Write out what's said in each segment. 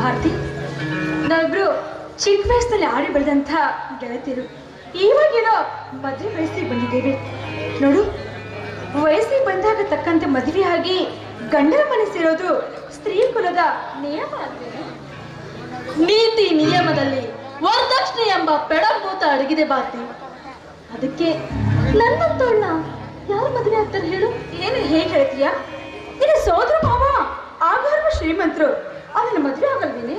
ಭಾರತಿ, ನಾವಿಬ್ರು ಚಿಕ್ಕ ವಯಸ್ಸಿನಲ್ಲಿ ಆಡಿ ಬೆಳೆದಂಥ ಗೆಳತಿಯರು ಇವಾಗೇನೋ ಮದುವೆ ವಯಸ್ಸಿಗೆ ಬಂದಿದ್ದೇವೆ ನೋಡು, ವಯಸ್ಸಿಗೆ ಬಂದಾಗ ತಕ್ಕಂತೆ ಮದುವೆ ಆಗಿ ಗಂಡನ ಮನಸ್ಸಿರೋದು ಸೇರೋದು ಸ್ತ್ರೀ ಕುಲದ ನಿಯಮ? ನೀತಿ ನಿಯಮದಲ್ಲಿ ಎಂಬ ಪೆಡಂಬೂತ ಅಡಗಿದೆ ಬಾತಿ ಅದಕ್ಕೆ ನನ್ನಂತವಳ್ಳ ಯಾರು ಮದುವೆ ಆಗ್ತಾರೆ ಹೇಳು? ಏನು ಹೇಗೆ ಹೇಳ್ತೀಯಾ? ಇದು ಸೋದ್ರ ಮಾವ ಆಗಾರ್ವ ಶ್ರೀಮಂತರು. ಅವನ ಮದುವೆ ಆಗಲ್ವೇನೆ?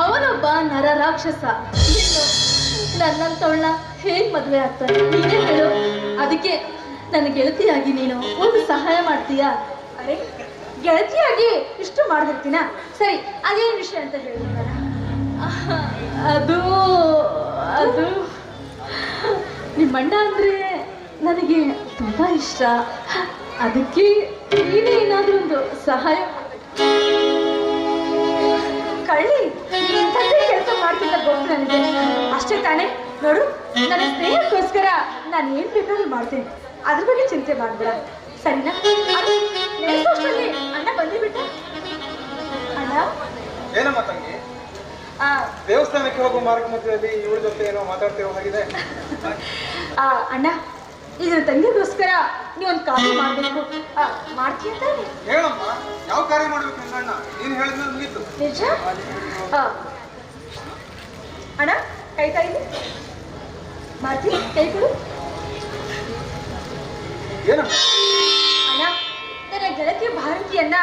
ಅವನೊಬ್ಬ ನರ ರಾಕ್ಷಸ. ಹೇಗೆ ಹೇಗ್ ಮದುವೆ ಆಗ್ತಾನೆ ನೀನೇ ಹೇಳು. ಅದಕ್ಕೆ ನನ್ನ ಗೆಳತಿಯಾಗಿ ನೀನು ಒಂದು ಸಹಾಯ ಮಾಡ್ತೀಯಾ? ಅರೆ ಗೆಳತಿಯಾಗಿ ಇಷ್ಟು ಮಾಡ್ದಿರ್ತೀನ? ಸರಿ ಅದೇನು ವಿಷಯ ಅಂತ ಹೇಳಿ. ಅದು ಅದು. ನಿಮ್ಮಣ್ಣ ಅಂದರೆ ನನಗೆ ತುಂಬ ಇಷ್ಟ. ಅದಕ್ಕೆ ನೀನೇ ಏನಾದ್ರೂ ಒಂದು ಸಹಾಯ. ಕಳ್ಳಿ ಇಂಥದ್ದೇ ಕೆಲಸ ಮಾಡ್ತಿದ್ದ ಗೊತ್ತು ನನಗೆ. ಅಷ್ಟೇ ತಾನೇ. ನೋಡು, ನನ್ನ ಸ್ನೇಹಕ್ಕೋಸ್ಕರ ನಾನು ಏನ್ ಬೇಕಾದ್ರೂ ಮಾಡ್ತೇನೆ. ಅದ್ರ ಬಗ್ಗೆ ಚಿಂತೆ ಮಾಡಬೇಡ. ಸರಿನಾ? ಅಣ್ಣ ಬಂದೇ ಬಿಟ್ಟ ಅಣ್ಣ? ಏನಮ್ಮ ತಂಗಿ? ದೇವಸ್ಥಾನಕ್ಕೆ ಹೋಗುವ ಮಾರ್ಗ ಮಧ್ಯದಲ್ಲಿ ಇವಳ ಜೊತೆ ಏನೋ ಮಾತಾಡ್ತಿರೋ ಹಾಗಿದೆ. ಆ, ಅಣ್ಣ ಇದನ್ನ ತಂಗಿಗೋಸ್ಕರ ನೀವೊಂದು ಕಾರ್ಯ ಮಾಡಬೇಕು. ಮಾಡ್ತೀಯ ತಾನೆ ಹೇಳಮ್ಮ ಯಾವ ಕಾರ್ಯ ಮಾಡ್ಬೇಕು ನಿನ್ನ ಅಣ್ಣ? ನೀನು ಹೇಳಿದ್ಮೇಲೆ ಮುಗೀತು. ನಿಜ. ಅಣ್ಣ ಕೈ ತಾಯಿದೆ ಮಾಡ್ತೀನಿ ಕೈ ಕೊಡು. ಏನಮ್ಮ? ಅಣ್ಣ ನನ್ನ ಗೆಳತಿ ಭಾರತಿಯನ್ನ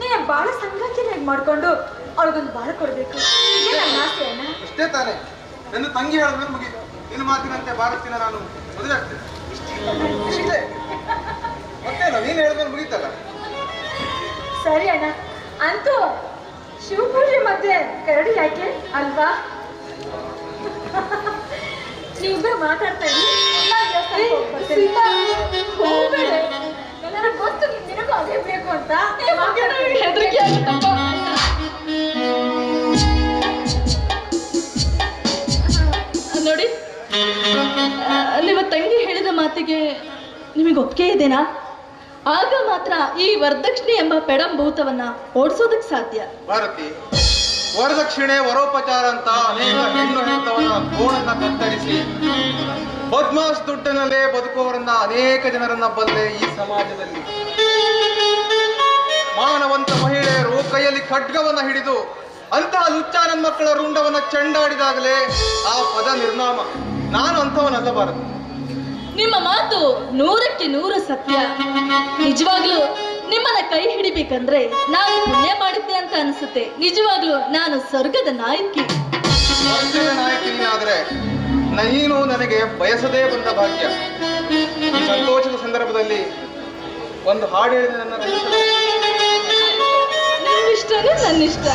ನೀನು ಬಾಳ ಸಂಗಾತಿನಾಗಿ ಮಾಡ್ಕೊಂಡು ಅವಳಿಗೊಂದು ಬಾಳ ಕೊಡ್ಬೇಕು. ಇದೇ ನನ್ನ ಆಸೆ ಅಣ್ಣ? ಅಷ್ಟೇ ತಾನೆ. ನನ್ನ ತಂಗಿ ಹೇಳಿದ್ರೆ ಮುಗೀತು ನಿನ್ನ ಮಾತಿನಂತೆ ಭಾರತಿನ ನಾನು. ಮದುವೆ ಆಗ್ತೇನೆ. ಅಷ್ಟೇ ಮತ್ತೇನು ನೀನು ಹೇಳಿದ್ಮೇಲೆ ಮುಗೀತಲ್ಲ? ಸರಿ ಅಣ್ಣ. ಅಂತೂ ಶಿವಪೂಜೆ ಮತ್ತೆ ಕರಡಿ ಯಾಕೆ? ಅಲ್ವಾ? ನೀವಿಬ್ಬರು ಮಾತಾಡ್ತಾ. ಹೋಗ್ಬೇಡ. ಗೊತ್ತು ನೀನ್ ನಿನಗೂ ಅದೇ ಬೇಕು ಅಂತ. ನಿಮಗೆ ಒಪ್ಪಿಗೆ ಇದೆನಾ ಆಗ ಮಾತ್ರ ಈ ವರದಕ್ಷಿಣೆ ಎಂಬ ಪೆಡಂಭೂತವನ್ನ ಓಡಿಸೋದಕ್ಕೆ ಸಾಧ್ಯ. ಭಾರತಿ, ವರದಕ್ಷಿಣೆ ವರೋಪಚಾರ ಅಂತ ಅನೇಕ ಹೆಣ್ಣು ಗೋಣನ್ನ ಕತ್ತರಿಸಿ ಪದ್ಮಾಸ್ ದುಡ್ಡಿನಲ್ಲೇ ಬದುಕುವವರನ್ನ ಅನೇಕ ಜನರನ್ನ ಬಲ್ಲೆ ಈ ಸಮಾಜದಲ್ಲಿ. ಮಾನವಂತ ಮಹಿಳೆಯರು ಕೈಯಲ್ಲಿ ಖಡ್ಗವನ್ನ ಹಿಡಿದು ಅಂತಹ ಲುಚ್ಚ ನನ್ನ ಮಕ್ಕಳ ರುಂಡವನ್ನ ಚೆಂಡಾಡಿದಾಗಲೇ ಆ ಪದ ನಿರ್ನಾಮ ನಾನು ಅಂತವನಲ್ಲ ಭಾರತಿ. ನಿಮ್ಮ ಮಾತು ನೂರಕ್ಕೆ ನೂರು ಸತ್ಯ. ನಿಜವಾಗ್ಲೂ ನಿಮ್ಮನ್ನ ಕೈ ಹಿಡಿಬೇಕಂದ್ರೆ ನಾನು ಪುಣ್ಯ ಮಾಡಿದ್ದೆ ಅಂತ ಅನ್ಸುತ್ತೆ. ನಿಜವಾಗ್ಲೂ ನಾನು ಸ್ವರ್ಗದ ನಾಯಕಿ. ಸ್ವರ್ಗದ ನಾಯಕಿನಿ ಆದ್ರೆ ನೀನು ನನಗೆ ಬಯಸದೇ ಬಂದ ಭಾಗ್ಯ. ಈ ಸಂತೋಷದ ಸಂದರ್ಭದಲ್ಲಿ ಒಂದು ಹಾಡು ಹೇಳಿದ ನನ್ನ ನಿಮ್ಮಿಷ್ಟನೇ ನನ್ನಿಷ್ಟ.